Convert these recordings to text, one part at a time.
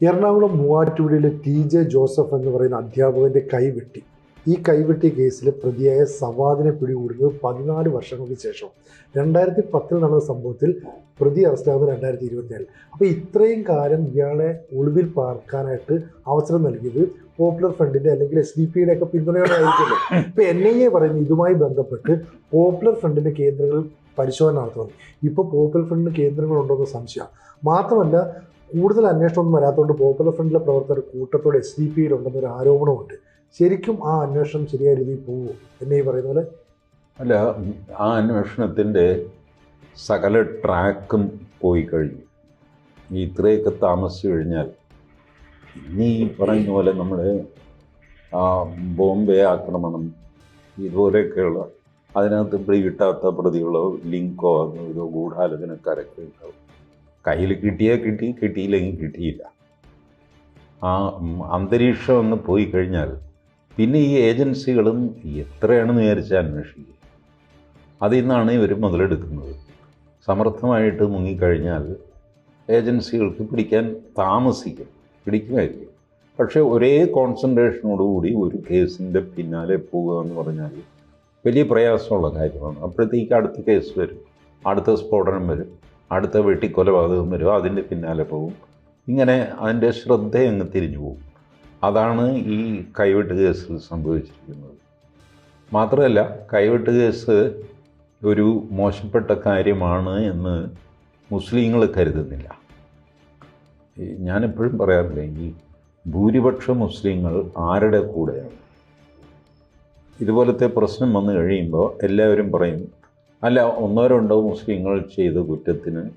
എറണാകുളം മൂവാറ്റുപുഴയിലെ T J Joseph എന്ന് പറയുന്ന അധ്യാപകന്റെ കൈവെട്ടി. ഈ കൈവെട്ടിയ കേസിൽ പ്രതിയായ സവാദിനെ പിടികൂടുന്നത് പതിനാല് വർഷങ്ങൾക്ക് ശേഷം രണ്ടായിരത്തി പത്തിൽ നടന്ന സംഭവത്തിൽ പ്രതി അറസ്റ്റാകുന്നത് രണ്ടായിരത്തി ഇരുപത്തിയേഴ് അപ്പോൾ ഇത്രയും കാലം ഇയാളെ ഒളിവിൽ പാർക്കാനായിട്ട് അവസരം നൽകിയത് പോപ്പുലർ ഫ്രണ്ടിന്റെ അല്ലെങ്കിൽ എസ് ഡി പിയുടെ ഒക്കെ പിന്തുണയോടായിരിക്കും ഇപ്പൊ എൻ ഐ എ പറയുന്നത് ഇതുമായി ബന്ധപ്പെട്ട് പോപ്പുലർ ഫ്രണ്ടിന്റെ കേന്ദ്രങ്ങൾ പരിശോധന നടത്തുന്നത് ഇപ്പോൾ പോപ്പുലർ ഫ്രണ്ടിന് കേന്ദ്രങ്ങളുണ്ടോ എന്ന് സംശയം മാത്രമല്ല കൂടുതൽ അന്വേഷണമൊന്നും വരാത്തതുകൊണ്ട് പോപ്പുലർ ഫ്രണ്ടിലെ പ്രവർത്തകർ കൂട്ടത്തോടെ എസ് ഡി പിയിലുണ്ടെന്നൊരു ആരോപണമുണ്ട് ശരിക്കും ആ അന്വേഷണം ശരിയായ രീതിയിൽ പോകുമോ എന്നെ ഈ പറയുന്ന പോലെ? അല്ല ആ അന്വേഷണത്തിന്റെ സകല ട്രാക്കും പോയി കഴിഞ്ഞു. ഈ ഇത്രയൊക്കെ താമസിച്ചു കഴിഞ്ഞാൽ ഇനി പറയുന്ന പോലെ നമ്മൾ ആ ബോംബെ ആക്രമണം ഇതുപോലെയൊക്കെയുള്ള അതിനകത്ത് പിടികിട്ടാത്ത പ്രതികളോ ലിങ്കോ ഇതോ ഗൂഢാലോചനക്കാരൊക്കെ ഉണ്ടാവും. കയ്യിൽ കിട്ടിയേ കിട്ടി കിട്ടിയില്ലെങ്കിൽ കിട്ടിയില്ല. ആ അന്തരീക്ഷം ഒന്ന് പോയി കഴിഞ്ഞാൽ പിന്നെ ഈ ഏജൻസികളും എത്രയാണെന്ന് വിചാരിച്ച് അന്വേഷിക്കുക അതിൽ നിന്നാണ് ഇവർ മുതലെടുക്കുന്നത്. സമർത്ഥമായിട്ട് മുങ്ങിക്കഴിഞ്ഞാൽ ഏജൻസികൾക്ക് പിടിക്കാൻ താമസിക്കും പിടിക്കുമായിരിക്കും. പക്ഷേ ഒരേ കോൺസെൻട്രേഷനോടുകൂടി ഒരു കേസിന്റെ പിന്നാലെ പോകുക എന്ന് പറഞ്ഞാൽ വലിയ പ്രയാസമുള്ള കാര്യമാണ്. അപ്പോഴത്തേക്ക് അടുത്ത കേസ് വരും അടുത്ത സ്ഫോടനം വരും. അടുത്ത വെട്ടിക്കൊലപാതകം വരും അതിന്റെ പിന്നാലെ പോകും. ഇങ്ങനെ അതിന്റെ ശ്രദ്ധ അങ്ങ് തിരിഞ്ഞു പോകും. അതാണ് ഈ കൈവെട്ട് കേസിൽ സംഭവിച്ചിരിക്കുന്നത്. മാത്രമല്ല കൈവെട്ട് കേസ് ഒരു മോശപ്പെട്ട കാര്യമാണ് എന്ന് മുസ്ലിങ്ങൾ കരുതുന്നില്ല. ഞാനെപ്പോഴും പറയാറില്ല ഈ ഭൂരിപക്ഷ മുസ്ലിങ്ങൾ ആരുടെ കൂടെയാണ്? ഇതുപോലത്തെ പ്രശ്നം വന്നു കഴിയുമ്പോൾ എല്ലാവരും പറയും അല്ല ഒന്നോ രണ്ടോ മുസ്ലിങ്ങൾ ചെയ്ത കുറ്റത്തിന്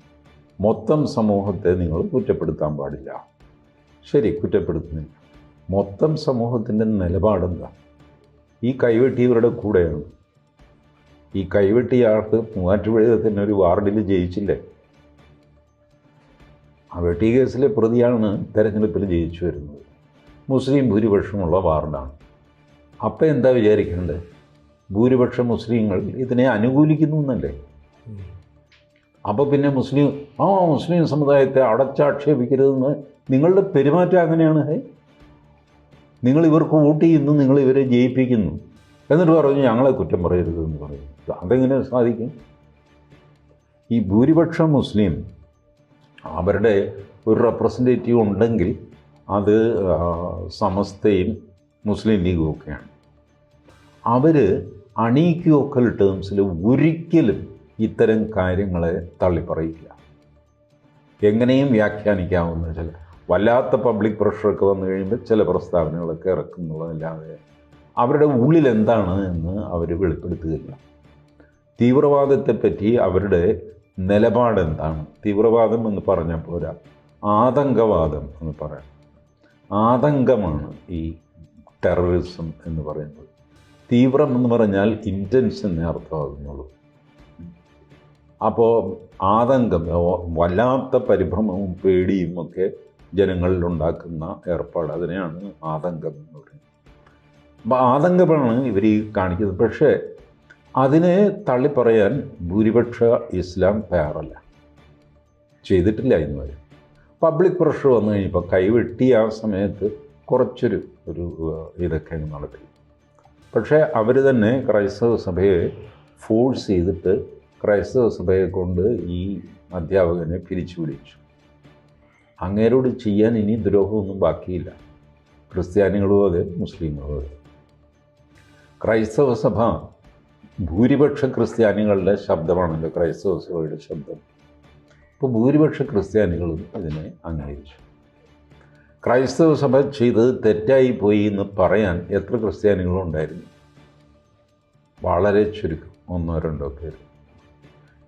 മൊത്തം സമൂഹത്തെ നിങ്ങൾ കുറ്റപ്പെടുത്താൻ പാടില്ല. ശരി കുറ്റപ്പെടുത്തുന്നില്ല. മൊത്തം സമൂഹത്തിന്റെ നിലപാടെന്താ? ഈ കൈവെട്ടിയവരുടെ കൂടെയാണ്. ഈ കൈവെട്ടിയ ആൾക്ക് മൂവാറ്റുപുഴ തന്നെ ഒരു വാർഡിൽ ജയിച്ചില്ലേ? ആ വെട്ടി കേസിലെ പ്രതിയാണ് തെരഞ്ഞെടുപ്പിൽ ജയിച്ചു വരുന്നത്. മുസ്ലിം ഭൂരിപക്ഷമുള്ള വാർഡാണ്. അപ്പം എന്താ വിചാരിക്കേണ്ടത് ഭൂരിപക്ഷ മുസ്ലിങ്ങൾ ഇതിനെ അനുകൂലിക്കുന്നു എന്നല്ലേ? അപ്പോൾ പിന്നെ മുസ്ലിം ആ മുസ്ലിം സമുദായത്തെ അടച്ചാക്ഷേപിക്കരുതെന്ന് നിങ്ങളുടെ പെരുമാറ്റം അങ്ങനെയാണ് ഹേ? നിങ്ങൾ ഇവർക്ക് വോട്ട് ചെയ്യുന്നു നിങ്ങൾ ഇവരെ ജയിപ്പിക്കുന്നു. എന്നിട്ട് പറഞ്ഞു ഞങ്ങളെ കുറ്റം പറയരുത് എന്ന് പറയും. അതെങ്ങനെ സാധിക്കും? ഈ ഭൂരിപക്ഷ മുസ്ലിം അവരുടെ ഒരു റെപ്രസെന്റേറ്റീവ് ഉണ്ടെങ്കിൽ അത് സമസ്തയും മുസ്ലിം ലീഗും ഒക്കെയാണ്. അവർ അണീക്യോക്കൽ ടേംസിൽ ഒരിക്കലും ഇത്തരം കാര്യങ്ങളെ തള്ളിപ്പറയില്ല. എങ്ങനെയും വ്യാഖ്യാനിക്കാവുന്ന ചില വല്ലാത്ത പബ്ലിക് പ്രഷറൊക്കെ വന്നു കഴിയുമ്പോൾ ചില പ്രസ്താവനകളൊക്കെ ഇറക്കുന്നുള്ളതല്ലാതെ അവരുടെ ഉള്ളിൽ എന്താണ് എന്ന് അവർ വെളിപ്പെടുത്തുകയില്ല. തീവ്രവാദത്തെപ്പറ്റി അവരുടെ നിലപാടെന്താണ് തീവ്രവാദം എന്ന് പറഞ്ഞാൽ പോരാ ആതങ്കവാദം എന്ന് പറയാം. ആതങ്കമാണ് ഈ ടെററിസം എന്ന് പറയുന്നത്. തീവ്രം എന്ന് പറഞ്ഞാൽ ഇന്റൻസ് എന്നേ അർത്ഥമാകുന്നുള്ളൂ അപ്പോൾ ആതങ്കം വല്ലാത്ത പരിഭ്രമവും പേടിയും ഒക്കെ ജനങ്ങളിൽ ഉണ്ടാക്കുന്ന ഏർപ്പാട് അതിനെയാണ് ആതങ്കം എന്ന് പറയുന്നത്. അപ്പോൾ ആതങ്കമാണ് ഇവർ ഈ കാണിക്കുന്നത്. പക്ഷേ അതിനെ തള്ളിപ്പറയാൻ ഭൂരിപക്ഷ ഇസ്ലാം തയ്യാറല്ല. ചെയ്തിട്ടില്ല ഇന്ന് വരെ പബ്ലിക് പ്രഷർ വന്നു കഴിഞ്ഞപ്പോൾ കൈവെട്ടി ആ സമയത്ത് കുറച്ചൊരു ഒരു ഇതൊക്കെ നടത്തി പക്ഷേ അവർ തന്നെ ക്രൈസ്തവ സഭയെ ഫോഴ്സ് ചെയ്തിട്ട് ക്രൈസ്തവ സഭയെ കൊണ്ട് ഈ അധ്യാപകനെ പിരിച്ചു വിളിച്ചു. അങ്ങേരോട് ചെയ്യാൻ ഇനി ദ്രോഹമൊന്നും ബാക്കിയില്ല. ക്രിസ്ത്യാനികളും അതെ മുസ്ലിങ്ങളും അതെ. ക്രൈസ്തവ സഭ ഭൂരിപക്ഷ ക്രിസ്ത്യാനികളുടെ ശബ്ദമാണല്ലോ ക്രൈസ്തവ സഭയുടെ ശബ്ദം. അപ്പോൾ ഭൂരിപക്ഷ ക്രിസ്ത്യാനികളും ഇതിനെ അംഗീകരിച്ചു. ക്രൈസ്തവ സഭ ചെയ്തത് തെറ്റായി പോയി എന്ന് പറയാൻ എത്ര ക്രിസ്ത്യാനികളുണ്ടായിരുന്നു വളരെ ചുരുക്കം ഒന്നോ രണ്ടോ പേര്.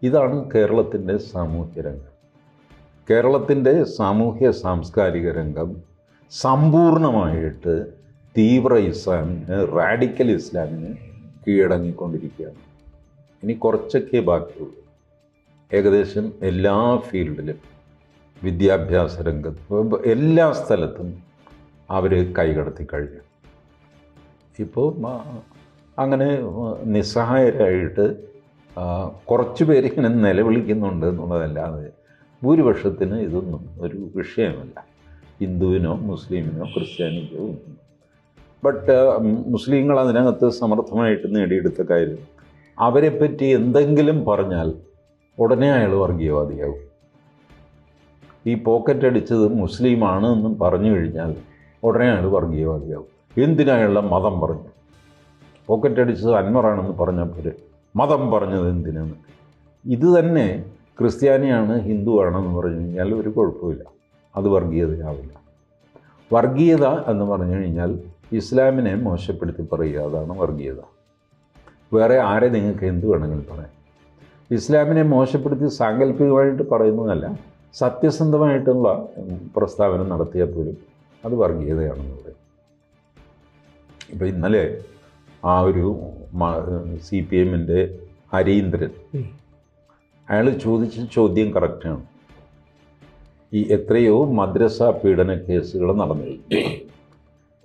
ഇതാണ് കേരളത്തിന്റെ സാമൂഹ്യ രംഗം. കേരളത്തിന്റെ സാമൂഹ്യ സാംസ്കാരിക രംഗം സമ്പൂർണമായിട്ട് തീവ്ര ഇസ്ലാമിന് റാഡിക്കൽ ഇസ്ലാമിന് കീഴടങ്ങിക്കൊണ്ടിരിക്കുകയാണ്. ഇനി കുറച്ചൊക്കെ ബാക്കിയുള്ളൂ. ഏകദേശം എല്ലാ ഫീൽഡിലും വിദ്യാഭ്യാസ രംഗത്ത് എല്ലാ സ്ഥലത്തും അവർ കൈകടത്തി കഴിഞ്ഞു. ഇപ്പോൾ അങ്ങനെ നിസ്സഹായരായിട്ട് കുറച്ച് കുറച്ച് പേരിങ്ങനെ നിലവിളിക്കുന്നുണ്ട് എന്നുള്ളതല്ലാതെ ഭൂരിപക്ഷത്തിന് ഇതൊന്നും ഒരു വിഷയമല്ല. ഹിന്ദുവിനോ മുസ്ലിമിനോ ക്രിസ്ത്യാനിക്കോ ഒന്നും. ബട്ട് മുസ്ലിങ്ങൾ അതിനകത്ത് സമർത്ഥമായിട്ട് നേടിയെടുത്ത കാര്യം അവരെപ്പറ്റി എന്തെങ്കിലും പറഞ്ഞാൽ ഉടനെ അയാൾ വർഗീയവാദിയാവും ഈ പോക്കറ്റ് അടിച്ചത് മുസ്ലിമാണ് എന്നും പറഞ്ഞു കഴിഞ്ഞാൽ ഉടനെ അയാൾ വർഗീയവാദിയാവും. എന്തിനായുള്ള മതം പറഞ്ഞു? പോക്കറ്റ് അടിച്ചത് അന്മറാണെന്ന് പറഞ്ഞപ്പോൾ മതം പറഞ്ഞത് എന്തിനാണ്? ഇത് തന്നെ ക്രിസ്ത്യാനിയാണ് ഹിന്ദു ആണെന്ന് പറഞ്ഞു കഴിഞ്ഞാൽ ഒരു കുഴപ്പമില്ല. അത് വർഗീയതയാവില്ല. വർഗീയത എന്ന് പറഞ്ഞു കഴിഞ്ഞാൽ ഇസ്ലാമിനെ മോശപ്പെടുത്തി പറയുക അതാണ് വർഗീയത. വേറെ ആരെ നിങ്ങൾക്ക് എന്ത് വേണമെങ്കിലും പറയാം. ഇസ്ലാമിനെ മോശപ്പെടുത്തി സാങ്കല്പികമായിട്ട് പറയുന്നതല്ല സത്യസന്ധമായിട്ടുള്ള പ്രസ്താവന നടത്തിയാൽ പോലും അത് വർഗീയതയാണെന്ന് പറയും. ഇപ്പോൾ ഇന്നലെ ആ ഒരു സി പി എമ്മിന്റെ ഹരീന്ദ്രൻ. അയാൾ ചോദിച്ച ചോദ്യം കറക്റ്റാണ് ഈ എത്രയോ മദ്രസ പീഡന കേസുകൾ നടന്നു.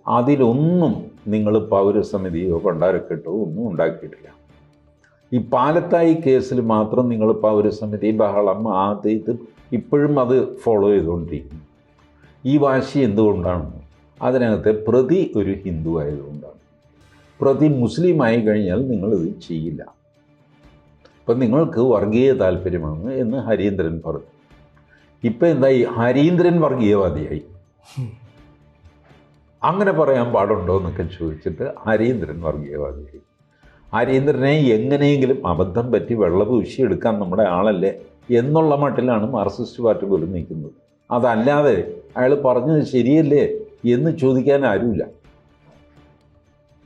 അതിലൊന്നും നിങ്ങൾ പൗരസമിതിയോ ഭണ്ഡാരക്കെട്ടോ ഒന്നും ഉണ്ടാക്കിയിട്ടില്ല. ഈ പാലത്തായി കേസിൽ മാത്രം നിങ്ങൾ പൗരസമിതി ബഹളം അത് ഇത് ഇപ്പോഴും അത് ഫോളോ ചെയ്തുകൊണ്ടിരിക്കുന്നു. ഈ വാശി എന്തുകൊണ്ടാണ്? അതിനകത്തെ പ്രതി ഒരു ഹിന്ദു ആയതുകൊണ്ടാണ്. പ്രതി മുസ്ലിം ആയി കഴിഞ്ഞാൽ നിങ്ങളിത് ചെയ്യില്ല. അപ്പം നിങ്ങൾക്ക് വർഗീയ താല്പര്യമാണ് എന്ന് ഹരീന്ദ്രൻ പറഞ്ഞു. ഇപ്പം എന്തായി? ഹരീന്ദ്രൻ വർഗീയവാദിയായി. അങ്ങനെ പറയാൻ പാടുണ്ടോ എന്നൊക്കെ ചോദിച്ചിട്ട് ഹരീന്ദ്രൻ വർഗീയവാദിയായി. ഹരീന്ദ്രനെ എങ്ങനെയെങ്കിലും അബദ്ധം പറ്റി വെള്ളപൂശി എടുക്കാൻ നമ്മുടെ ആളല്ലേ? എന്നുള്ള മട്ടിലാണ് മാർക്സിസ്റ്റ് പാർട്ടി പോലും നിൽക്കുന്നത്. അതല്ലാതെ അയാൾ പറഞ്ഞത് ശരിയല്ലേ എന്ന് ചോദിക്കാൻ ആരുമില്ല.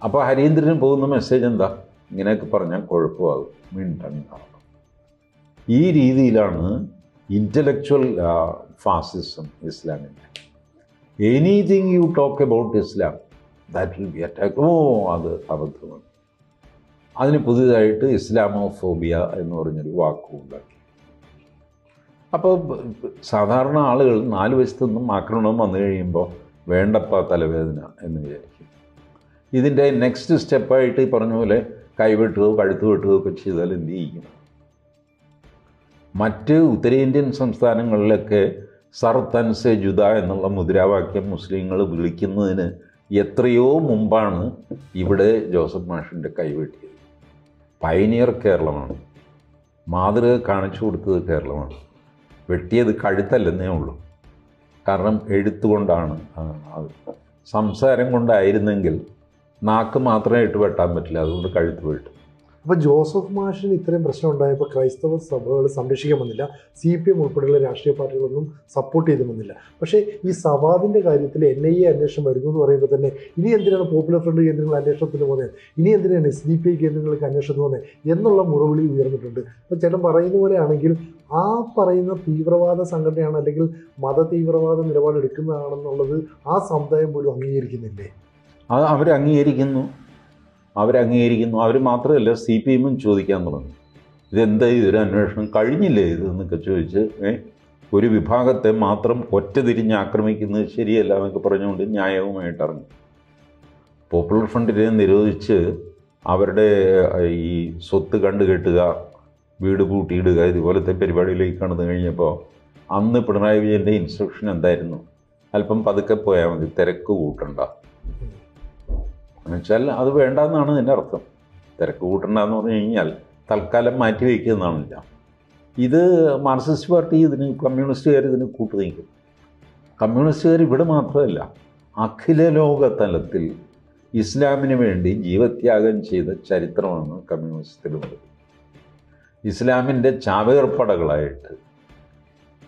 അപ്പോൾ ഹരീന്ദ്രന് പോകുന്ന മെസ്സേജ് എന്താ? ഇങ്ങനെയൊക്കെ പറഞ്ഞാൽ കുഴപ്പമാകും. മിണ്ടണ്ട ഈ രീതിയിലാണ് ഇന്റലക്ച്വൽ ഫാസിസം ഇസ്ലാമിന്റെ anything you talk about Islam that will be attack ഓ അത് അബദ്ധമാണ്. അതിന് പുതിയതായിട്ട് ഇസ്ലാമോഫോബിയ എന്ന് പറഞ്ഞൊരു വാക്കും ഉണ്ടാക്കി അപ്പോൾ സാധാരണ ആളുകൾ നാല് വശത്തു ആക്രമണം വന്നു കഴിയുമ്പോൾ വേണ്ടപ്പ തലവേദന എന്ന് വിചാരിക്കും. ഇതിന്റെ നെക്സ്റ്റ് സ്റ്റെപ്പായിട്ട് ഈ പറഞ്ഞ പോലെ കൈവെട്ടുകയോ കഴുത്ത് വെട്ടുകയോ ഒക്കെ ചെയ്താൽ എന്ത് ചെയ്യും? മറ്റ് ഉത്തരേന്ത്യൻ സംസ്ഥാനങ്ങളിലൊക്കെ സർ തൻസെ ജുദ എന്നുള്ള മുദ്രാവാക്യം മുസ്ലിങ്ങൾ വിളിക്കുന്നതിന് എത്രയോ മുമ്പാണ് ഇവിടെ ജോസഫ് മാഷിന്റെ കൈവെട്ടിയത്. പൈനിയർ കേരളമാണ്. മാതൃക കാണിച്ചു കൊടുത്തത് കേരളമാണ്. വെട്ടിയത് കഴുത്തല്ലെന്നേ ഉള്ളൂ. കാരണം എഴുത്തുകൊണ്ടാണ് അത് സംസാരം കൊണ്ടായിരുന്നെങ്കിൽ നാക്ക് മാത്രമേ ഇട്ട് വെട്ടാൻ പറ്റില്ല. അതുകൊണ്ട് കഴുത്ത് വെട്ടും. അപ്പോൾ ജോസഫ് മാഷിന് ഇത്രയും പ്രശ്നം ഉണ്ടായപ്പോൾ ക്രൈസ്തവ സഭകൾ സംരക്ഷിക്കാൻ വന്നില്ല. സി പി എം ഉൾപ്പെടെയുള്ള രാഷ്ട്രീയ പാർട്ടികളൊന്നും സപ്പോർട്ട് ചെയ്തു വന്നില്ല. പക്ഷേ ഈ സവാദിന്റെ കാര്യത്തിൽ എൻ ഐ എ അന്വേഷണം വരുന്നു എന്ന് പറയുമ്പോൾ തന്നെ ഇനി എന്തിനാണ് പോപ്പുലർ ഫ്രണ്ട് കേന്ദ്രങ്ങൾ അന്വേഷണത്തിന് പോകുന്നത്? ഇനി എന്തിനാണ് ഡി പി ഐ കേന്ദ്രങ്ങൾക്ക് അന്വേഷണത്തിന് പോകുന്നത്? എന്നുള്ള മുറവിളി ഉയർന്നിട്ടുണ്ട്. അപ്പോൾ ചേട്ടൻ പറയുന്ന പോലെ പോലെയാണെങ്കിൽ ആ പറയുന്ന തീവ്രവാദ സംഘടനയാണ് അല്ലെങ്കിൽ മത തീവ്രവാദ നിലപാടെടുക്കുന്നതാണെന്നുള്ളത് ആ സമുദായം പോലും അംഗീകരിക്കുന്നില്ലേ? അവർ അംഗീകരിക്കുന്നു. അവരംഗീകരിക്കുന്നു. അവർ മാത്രമല്ല സി പി എമ്മും ചോദിക്കാൻ തുടങ്ങി. ഇതെന്താ ഇതൊരു അന്വേഷണം കഴിഞ്ഞില്ലേ ഇത് എന്നൊക്കെ ചോദിച്ച് ഒരു വിഭാഗത്തെ മാത്രം ഒറ്റ തിരിഞ്ഞ് ആക്രമിക്കുന്നത് ശരിയല്ല എന്നൊക്കെ പറഞ്ഞുകൊണ്ട് ന്യായവുമായിട്ട് ഇറങ്ങി. പോപ്പുലർ ഫ്രണ്ടിനെ നിരോധിച്ച് അവരുടെ ഈ സ്വത്ത് കണ്ടുകെട്ടുക വീട് പൂട്ടിയിടുക ഇതുപോലത്തെ പരിപാടിയിലേക്ക് കടന്നു കഴിഞ്ഞപ്പോൾ അന്ന് പിണറായി വിജയന്റെ ഇൻസ്ട്രക്ഷൻ എന്തായിരുന്നു? അല്പം പതുക്കെ പോയാൽ മതി. തിരക്ക് കൂട്ടണ്ട. എന്നുവെച്ചാൽ അത് വേണ്ടെന്നാണ് ഇതിന്റെ അർത്ഥം. തിരക്ക് കൂട്ടണ്ടെന്ന് പറഞ്ഞു കഴിഞ്ഞാൽ തൽക്കാലം മാറ്റി വയ്ക്കുന്നതാണില്ല. ഇത് മാർക്സിസ്റ്റ് പാർട്ടി ഇതിന് കമ്മ്യൂണിസ്റ്റുകാർ ഇതിന് കൂട്ടു നിൽക്കും കമ്മ്യൂണിസ്റ്റുകാർ ഇവിടെ മാത്രമല്ല അഖില ലോക തലത്തിൽ ഇസ്ലാമിന് വേണ്ടി ജീവത്യാഗം ചെയ്ത ചരിത്രമാണ് കമ്മ്യൂണിസ്റ്റിലുള്ളത്. ഇസ്ലാമിന്റെ ചാവേർപ്പടകളായിട്ട്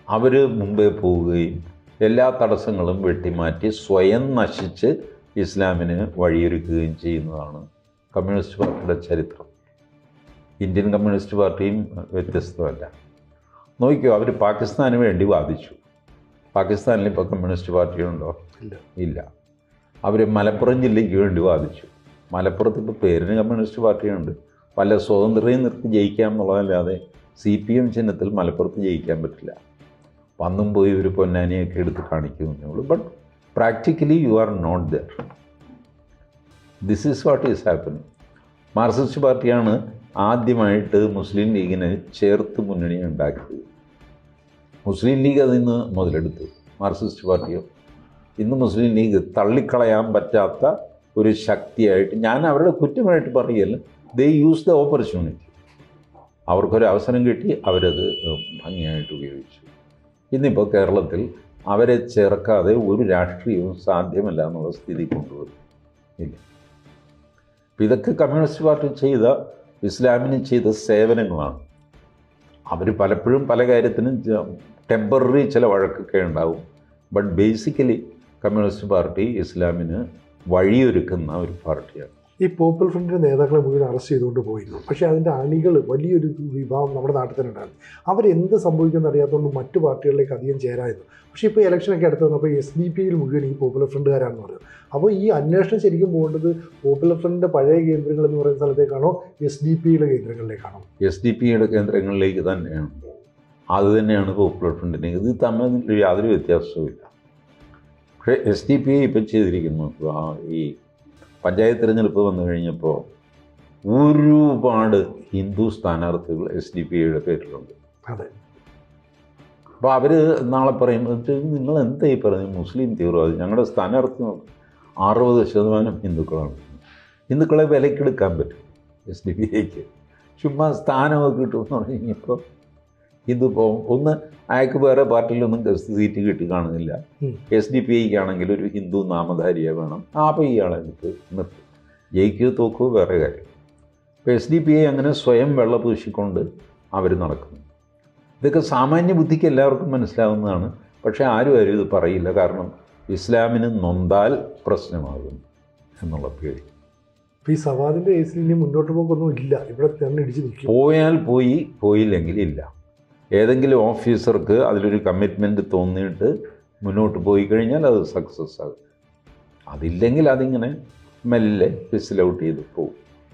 അവർ മുമ്പേ പോവുകയും എല്ലാ തടസ്സങ്ങളും വെട്ടിമാറ്റി സ്വയം നശിച്ച് ഇസ്ലാമിന് വഴിയൊരുക്കുകയും ചെയ്യുന്നതാണ് കമ്മ്യൂണിസ്റ്റ് പാർട്ടിയുടെ ചരിത്രം. ഇന്ത്യൻ കമ്മ്യൂണിസ്റ്റ് പാർട്ടിയും വ്യത്യസ്തമല്ല. നോക്കിയോ അവർ പാകിസ്ഥാന് വേണ്ടി വാദിച്ചു. പാകിസ്ഥാനിൽ ഇപ്പോൾ കമ്മ്യൂണിസ്റ്റ് പാർട്ടിയുണ്ടോ ഇല്ല ഇല്ല. അവർ മലപ്പുറം ജില്ലയ്ക്ക് വേണ്ടി വാദിച്ചു. മലപ്പുറത്ത് ഇപ്പോൾ പേരിന് കമ്മ്യൂണിസ്റ്റ് പാർട്ടിയുണ്ട് പല സ്വതന്ത്രയും നിർത്തി ജയിക്കാം എന്നുള്ളതല്ലാതെ സി പി എം ചിഹ്നത്തിൽ മലപ്പുറത്ത് ജയിക്കാൻ പറ്റില്ല. വന്നും പോയി ഒരു പൊന്നാനിയൊക്കെ എടുത്ത് കാണിക്കുന്നു ഉള്ളൂ. But practically you are not there this is what is happening Marxist പാർട്ടിയാണ് ആദ്യമായിട്ട് മുസ്ലിം ലീഗിനെ ചേർത്ത് മുന്നണി ഉണ്ടാക്കിയത്. മുസ്ലിം ലീഗ് അതിൽ നിന്ന് മുതലെടുത്തു. മാർക്സിസ്റ്റ് പാർട്ടിയോ ഇന്ന് മുസ്ലിം ലീഗ് തള്ളിക്കളയാൻ പറ്റാത്ത ഒരു ശക്തിയായിട്ട് ഞാൻ അവരുടെ കുറ്റമായിട്ട് പറയല്ല. ദേ യൂസ് ദ ഓപ്പർച്യൂണിറ്റി അവർക്കൊരു അവസരം കിട്ടി അവരത് ഭംഗിയായിട്ട് ഉപയോഗിച്ചു. ഇന്നിപ്പോൾ കേരളത്തിൽ അവരെ ചേർക്കാതെ ഒരു രാഷ്ട്രീയവും സാധ്യമല്ല എന്നുള്ള സ്ഥിതി കൊണ്ടുവരും ഇല്ല. ഇതൊക്കെ കമ്മ്യൂണിസ്റ്റ് പാർട്ടി ചെയ്ത ഇസ്ലാമിന് ചെയ്ത സേവനങ്ങളാണ്. അവർ പലപ്പോഴും പല കാര്യത്തിനും ടെമ്പററി ചില വഴക്കൊക്കെ ഉണ്ടാവും. ബട്ട് ബേസിക്കലി കമ്മ്യൂണിസ്റ്റ് പാർട്ടി ഇസ്ലാമിന് വഴിയൊരുക്കുന്ന ഒരു പാർട്ടിയാണ്. ഈ പോപ്പുലർ ഫ്രണ്ടിന്റെ നേതാക്കളെ മുഴുവൻ അറസ്റ്റ് ചെയ്തുകൊണ്ട് പോയിരുന്നു. പക്ഷേ അതിന്റെ അണികൾ വലിയൊരു വിഭാഗം നമ്മുടെ നാട്ടിൽ തന്നെ ഉണ്ടായിരുന്നു. അവരെന്ത് സംഭവിക്കുമെന്ന് അറിയാത്തതുകൊണ്ട് മറ്റു പാർട്ടികളിലേക്ക് അധികം ചേരായിരുന്നു. പക്ഷേ ഇപ്പോൾ ഇലക്ഷനൊക്കെ അടുത്ത് വന്നപ്പോൾ എസ് ഡി പിയിൽ മുഴുവൻ ഈ പോപ്പുലർ ഫ്രണ്ടുകാരാണെന്ന് പറയുന്നത് അപ്പോൾ ഈ അന്വേഷണം ശരിക്കും പോകേണ്ടത് പോപ്പുലർ ഫ്രണ്ടിന്റെ പഴയ കേന്ദ്രങ്ങൾ എന്ന് പറയുന്ന സ്ഥലത്തേക്കാണോ എസ് ഡി പിയുടെ കേന്ദ്രങ്ങളിലേക്കാണോ? എസ് ഡി പിയുടെ കേന്ദ്രങ്ങളിലേക്ക് തന്നെയാണ്. അത് തന്നെയാണ് പോപ്പുലർ ഫ്രണ്ടിന് ഇത് തമ്മിൽ യാതൊരു വ്യത്യാസവുമില്ല. പക്ഷേ എസ് ഡി പി ഇപ്പം ചെയ്തിരിക്കുന്നു ഈ പഞ്ചായത്ത് തിരഞ്ഞെടുപ്പ് വന്നു കഴിഞ്ഞപ്പോൾ ഒരുപാട് ഹിന്ദു സ്ഥാനാർത്ഥികൾ എസ് ഡി പി ഐയുടെ പേരിലുണ്ട്. അതെ. അപ്പോൾ അവർ നാളെ പറയും നിങ്ങൾ എന്തായി പറഞ്ഞു മുസ്ലിം തീവ്രവാദി. ഞങ്ങളുടെ സ്ഥാനാർത്ഥി. അറുപത് ശതമാനം ഹിന്ദുക്കളാണ്. ഹിന്ദുക്കളെ വിലക്കെടുക്കാൻ പറ്റും എസ് ഡി പി ഐക്ക് ചുമ്മാ സ്ഥാനമൊക്കെ കിട്ടുമെന്ന് പറഞ്ഞു കഴിഞ്ഞപ്പോൾ ഹിന്ദു പോകും ഒന്ന് അയാൾക്ക് വേറെ പാർട്ടിയിലൊന്നും സീറ്റ് കിട്ടി കാണുന്നില്ല. എസ് ഡി പി ഐക്ക് ആണെങ്കിൽ ഒരു ഹിന്ദു നാമധാരിയെ വേണം. ആ അപ്പോൾ ഇയാളെ എടുത്ത് നിർത്തും. ജയിക്കുക തോക്കുക വേറെ കാര്യം. അപ്പോൾ എസ് ഡി പി ഐ അങ്ങനെ സ്വയം വെള്ള പൂശിക്കൊണ്ട് അവർ നടക്കുന്നു. ഇതൊക്കെ സാമാന്യ ബുദ്ധിക്ക് എല്ലാവർക്കും മനസ്സിലാവുന്നതാണ്. പക്ഷേ ആരും ആരും ഇത് പറയില്ല. കാരണം ഇസ്ലാമിന് നൊന്താൽ പ്രശ്നമാകും എന്നുള്ള പേടി. ഈ സവാദിന്റെ കേസിൽ ഇനി മുന്നോട്ട് പോക്കൊന്നും ഇല്ല. ഇവിടെ തന്നെ ഇടിച്ച് നിൽക്കും. പോയാൽ പോയി പോയില്ലെങ്കിൽ ഇല്ല. ഏതെങ്കിലും ഓഫീസർക്ക് അതിലൊരു കമ്മിറ്റ്മെന്റ് തോന്നിയിട്ട് മുന്നോട്ട് പോയി കഴിഞ്ഞാൽ അത് സക്സസ് ആകും. അതില്ലെങ്കിൽ അതിങ്ങനെ മെല്ലെ ഫിസിൽ ഔട്ട് ചെയ്ത് പോകും.